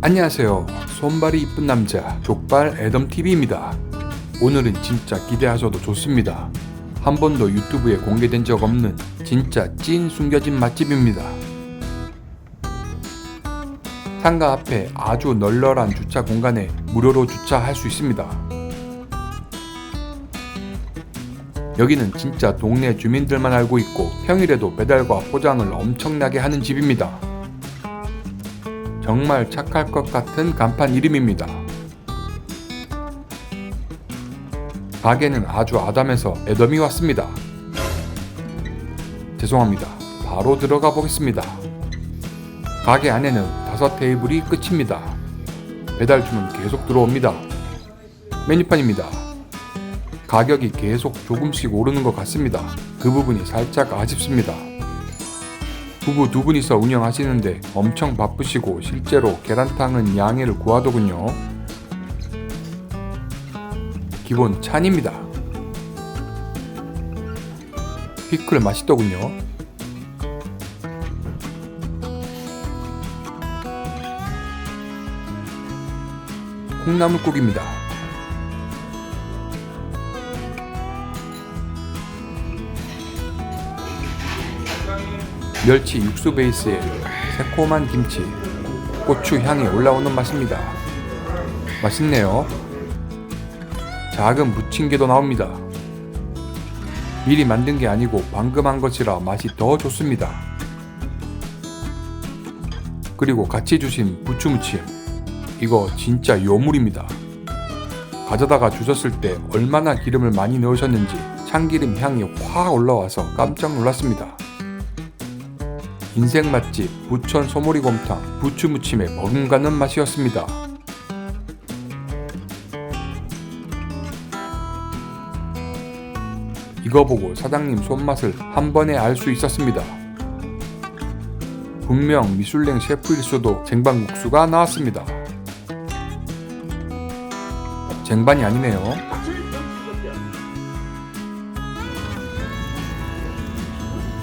안녕하세요. 손발이 이쁜 남자 족발 애덤 TV입니다. 오늘은 진짜 기대하셔도 좋습니다. 한 번도 유튜브에 공개된 적 없는 진짜 찐 숨겨진 맛집입니다. 상가 앞에 아주 널널한 주차 공간에 무료로 주차할 수 있습니다. 여기는 진짜 동네 주민들만 알고 있고 평일에도 배달과 포장을 엄청나게 하는 집입니다. 정말 착할 것 같은 간판 이름입니다. 가게는 아주 아담해서 애덤이 왔습니다. 죄송합니다. 바로 들어가 보겠습니다. 가게 안에는 다섯 테이블이 끝입니다. 배달 주문 계속 들어옵니다. 메뉴판입니다. 가격이 계속 조금씩 오르는 것 같습니다. 그 부분이 살짝 아쉽습니다. 부부 두 분이서 운영하시는데 엄청 바쁘시고 실제로 계란탕은 양해를 구하더군요. 기본 찬입니다. 피클 맛있더군요. 콩나물국입니다. 멸치 육수 베이스에 새콤한 김치, 고추 향이 올라오는 맛입니다. 맛있네요. 작은 부침개도 나옵니다. 미리 만든 게 아니고 방금 한 것이라 맛이 더 좋습니다. 그리고 같이 주신 부추무침. 이거 진짜 요물입니다. 가져다가 주셨을 때 얼마나 기름을 많이 넣으셨는지 참기름 향이 확 올라와서 깜짝 놀랐습니다. 인생 맛집 부천 소머리곰탕 부추무침의 버금가는 맛이었습니다. 이거 보고 사장님 손맛을 한 번에 알 수 있었습니다. 분명 미슐랭 셰프일 수도 쟁반국수가 나왔습니다. 쟁반이 아니네요.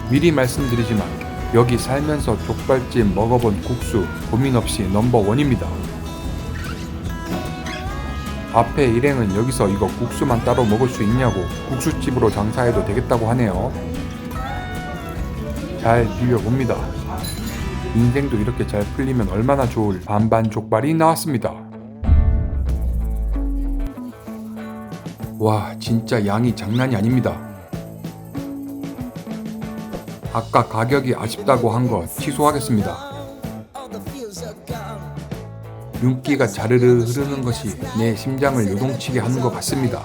미리 말씀드리지만 여기 살면서 족발집 먹어본 국수 고민 없이 넘버원입니다. 앞에 일행은 여기서 이거 국수만 따로 먹을 수 있냐고 국수집으로 장사해도 되겠다고 하네요. 잘 비벼봅니다. 인생도 이렇게 잘 풀리면 얼마나 좋을 반반 족발이 나왔습니다. 와, 진짜 양이 장난이 아닙니다. 아까 가격이 아쉽다고 한 거 취소하겠습니다. 윤기가 자르르 흐르는 것이 내 심장을 요동치게 하는 것 같습니다.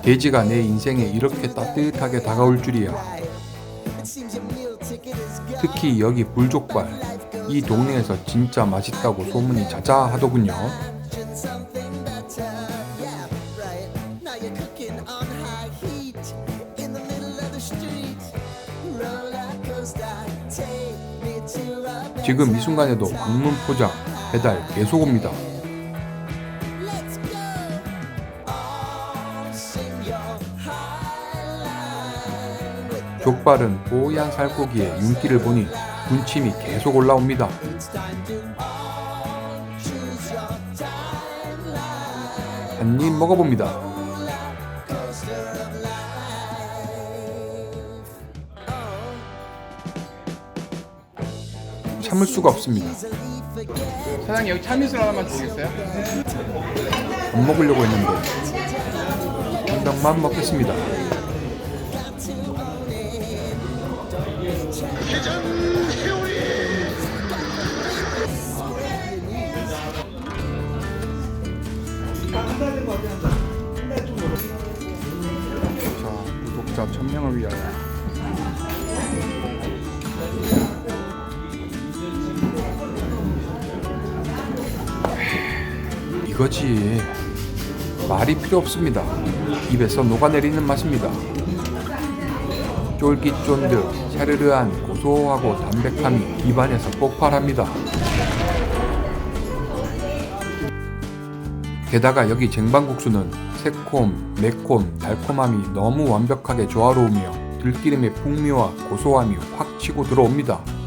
돼지가 내 인생에 이렇게 따뜻하게 다가올 줄이야. 특히 여기 불족발. 이 동네에서 진짜 맛있다고 소문이 자자하더군요. 지금 이 순간에도 방문 포장, 배달 계속 옵니다. 족발은 뽀얀 살코기에 윤기를 보니 군침이 계속 올라옵니다. 한 입 먹어봅니다. 참을 수가 없습니다. 사장님 여기 참이슬 하나만 주시겠어요? 안 먹으려고 했는데 한 병만 먹겠습니다. 이거지. 말이 필요 없습니다. 입에서 녹아내리는 맛입니다. 쫄깃쫀득 샤르르한 고소하고 담백함이 입안에서 폭발합니다. 게다가 여기 쟁반국수는 새콤, 매콤, 달콤함이 너무 완벽하게 조화로우며 들기름의 풍미와 고소함이 확 치고 들어옵니다.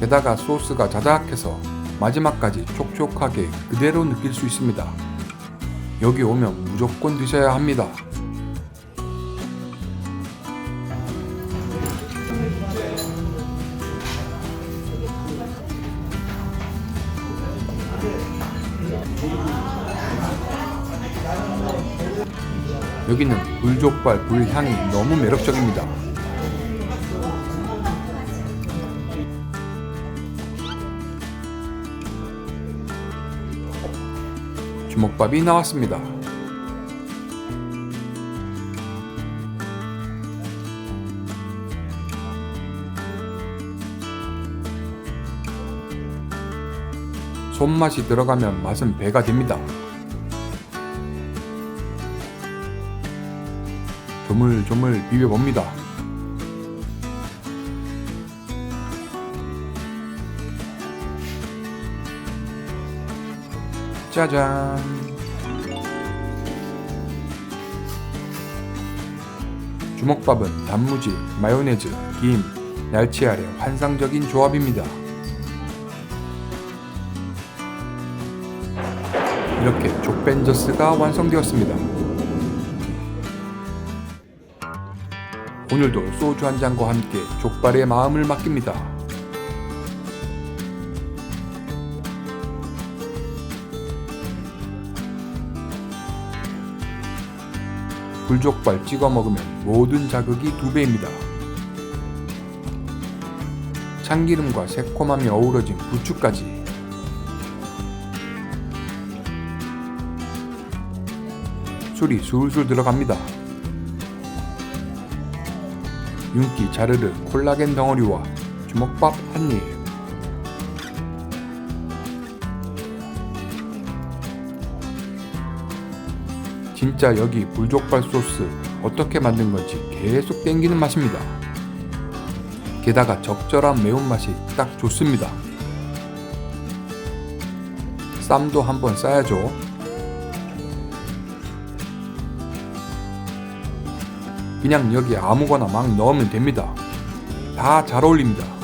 게다가 소스가 자작해서 마지막까지 촉촉하게 그대로 느낄 수 있습니다. 여기 오면 무조건 드셔야 합니다. 여기는 불족발 불향이 너무 매력적입니다. 주먹밥이 나왔습니다. 손맛이 들어가면 맛은 배가 됩니다. 조물조물 비벼봅니다. 짜잔. 주먹밥은 단무지, 마요네즈, 김, 날치알의 환상적인 조합입니다. 이렇게 족벤저스가 완성되었습니다. 오늘도 소주 한 잔과 함께 족발의 마음을 맡깁니다. 불족발 찍어 먹으면 모든 자극이 두 배입니다. 참기름과 새콤함이 어우러진 부추까지 술이 술술 들어갑니다. 윤기 자르르 콜라겐 덩어리와 주먹밥 한 입. 진짜 여기 불족발 소스 어떻게 만든 건지 계속 땡기는 맛입니다. 게다가 적절한 매운맛이 딱 좋습니다. 쌈도 한번 싸야죠. 그냥 여기 아무거나 막 넣으면 됩니다. 다 잘 어울립니다.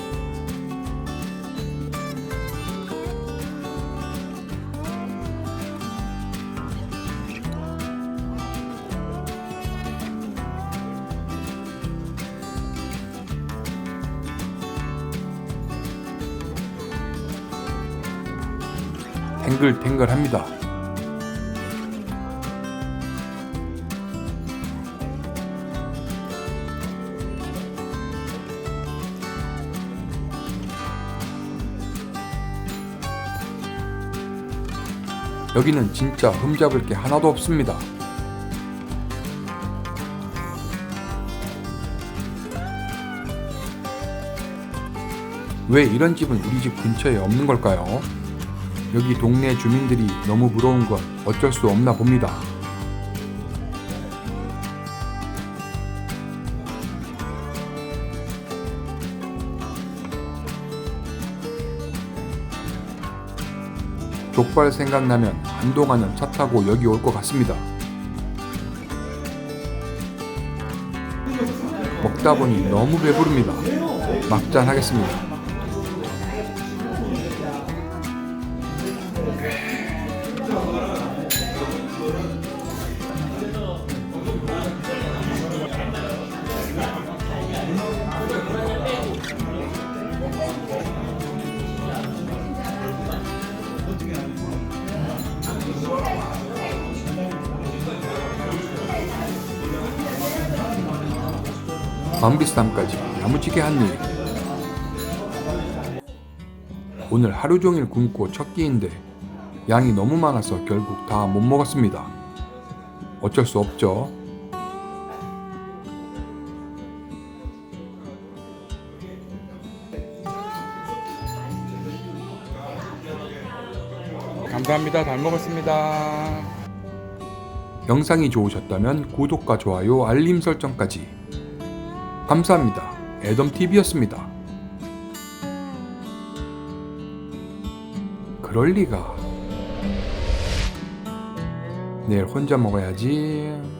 탱글탱글합니다. 여기는 진짜 흠잡을 게 하나도 없습니다. 왜 이런 집은 우리 집 근처에 없는 걸까요? 여기 동네 주민들이 너무 부러운 건 어쩔 수 없나 봅니다. 족발 생각나면 한동안은 차 타고 여기 올 것 같습니다. 먹다 보니 너무 배부릅니다. 막잔 하겠습니다. 밤비쌈까지 야무지게 한 일. 오늘 하루 종일 굶고 첫 끼인데 양이 너무 많아서 결국 다 못 먹었습니다. 어쩔 수 없죠. 감사합니다. 잘 먹었습니다. 영상이 좋으셨다면 구독과 좋아요, 알림 설정까지. 감사합니다. 애덤TV였습니다. 그럴 리가. 내일 혼자 먹어야지.